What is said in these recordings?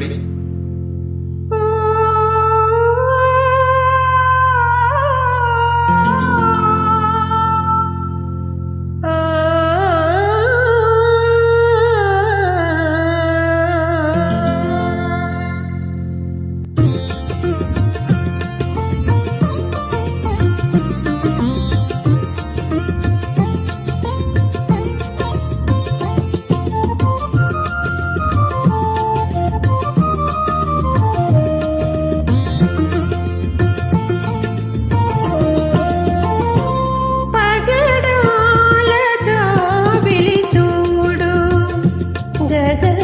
me. గగనాన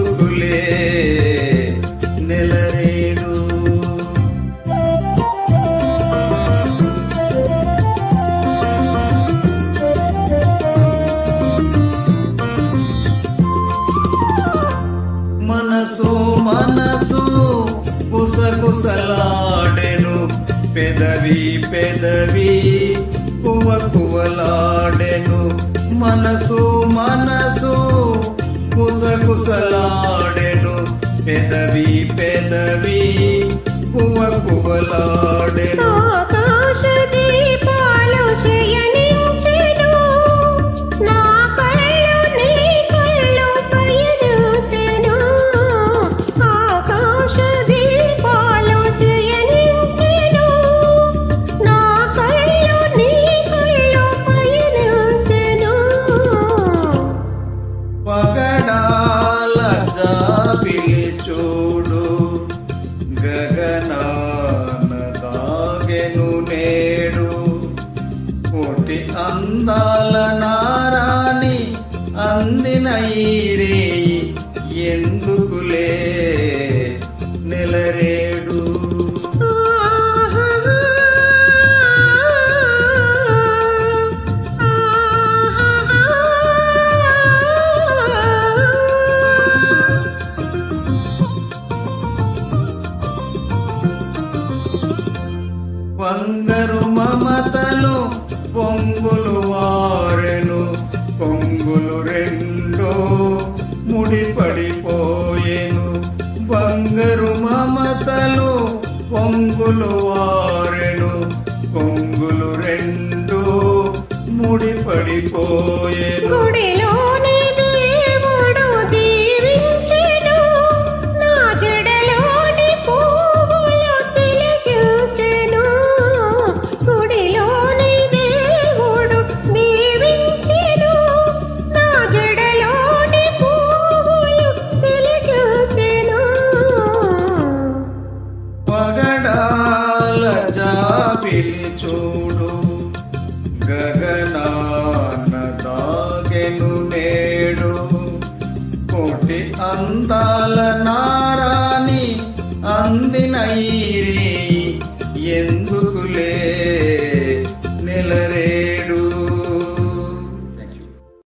ఎందుకులే నెలరేడు. మనసు మనసు కుసకుసలాడెను. పెదవి పెదవి కువ కువలాడెను మనసు మనసు కుసకుసలాడెను పెదవి పెదవి కువ కువలా అందాల నారాని అందిన ఈరే ఎందుకులే నెలరేడు? బంగరు మమత పొంగులు వారెను పొంగులు రెండు ముడిపడిపోయెను. గుడిలోని వెళ్ళి చూడు. గగనాన దాగెను నేడు. కోటి అందాల